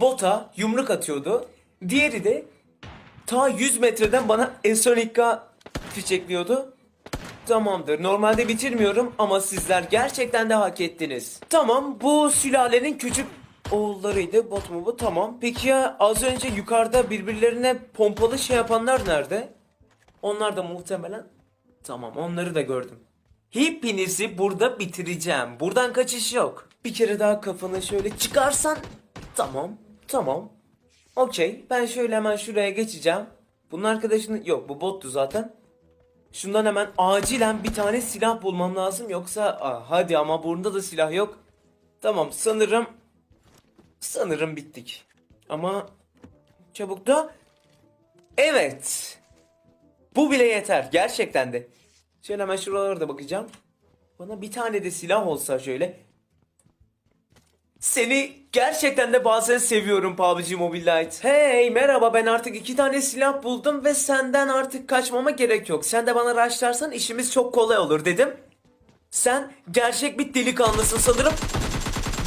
bota yumruk atıyordu. Diğeri de ta 100 metreden bana Esonika fişekliyordu. Tamamdır. Normalde bitirmiyorum ama sizler gerçekten de hak ettiniz. Tamam bu sülalenin küçük oğullarıydı. Bot mu bu? Tamam. Peki ya az önce yukarıda birbirlerine pompalı şey yapanlar nerede? Onlar da muhtemelen... Tamam onları da gördüm. Hepinizi burada bitireceğim. Buradan kaçış yok. Bir kere daha kafanı şöyle çıkarsan... Tamam. Tamam. Okey. Ben şöyle hemen şuraya geçeceğim. Bunun arkadaşını... Yok bu bottu zaten. Şundan hemen acilen bir tane silah bulmam lazım. Yoksa... Aa, hadi ama bunda da silah yok. Tamam sanırım... Sanırım bittik. Ama... Çabuk da... Evet. Bu bile yeter. Gerçekten de. Şöyle hemen şuralara da bakacağım. Bana bir tane de silah olsa şöyle. Seni gerçekten de bazen seviyorum PUBG Mobile Lite. Hey merhaba ben artık iki tane silah buldum ve senden artık kaçmama gerek yok. Sen de bana rushlarsan işimiz çok kolay olur dedim. Sen gerçek bir delikanlısın sanırım.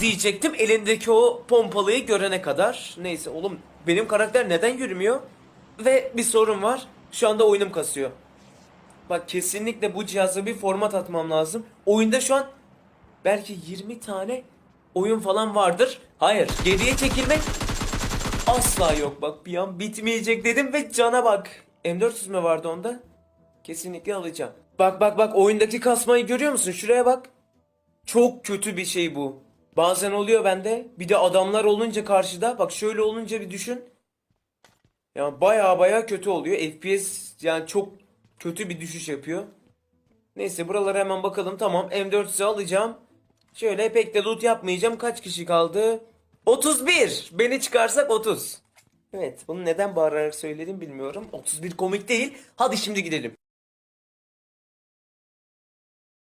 Diyecektim elindeki o pompalıyı görene kadar. Neyse oğlum benim karakter neden yürümüyor? Ve bir sorun var. Şu anda oyunum kasıyor. Bak kesinlikle bu cihaza bir format atmam lazım. Oyunda şu an belki 20 tane oyun falan vardır. Hayır geriye çekilmek asla yok bak bir an bitmeyecek dedim ve cana bak. M400 mü vardı onda? Kesinlikle alacağım. Bak bak bak oyundaki kasmayı görüyor musun? Şuraya bak. Çok kötü bir şey bu. Bazen oluyor bende. Bir de adamlar olunca karşıda. Bak şöyle olunca bir düşün. Yani baya baya kötü oluyor. FPS yani çok kötü bir düşüş yapıyor. Neyse buralara hemen bakalım. Tamam M4'ü alacağım. Şöyle pek de loot yapmayacağım. Kaç kişi kaldı? 31. Beni çıkarsak 30. Evet bunu neden bağırarak söyledim bilmiyorum. 31 komik değil. Hadi şimdi gidelim.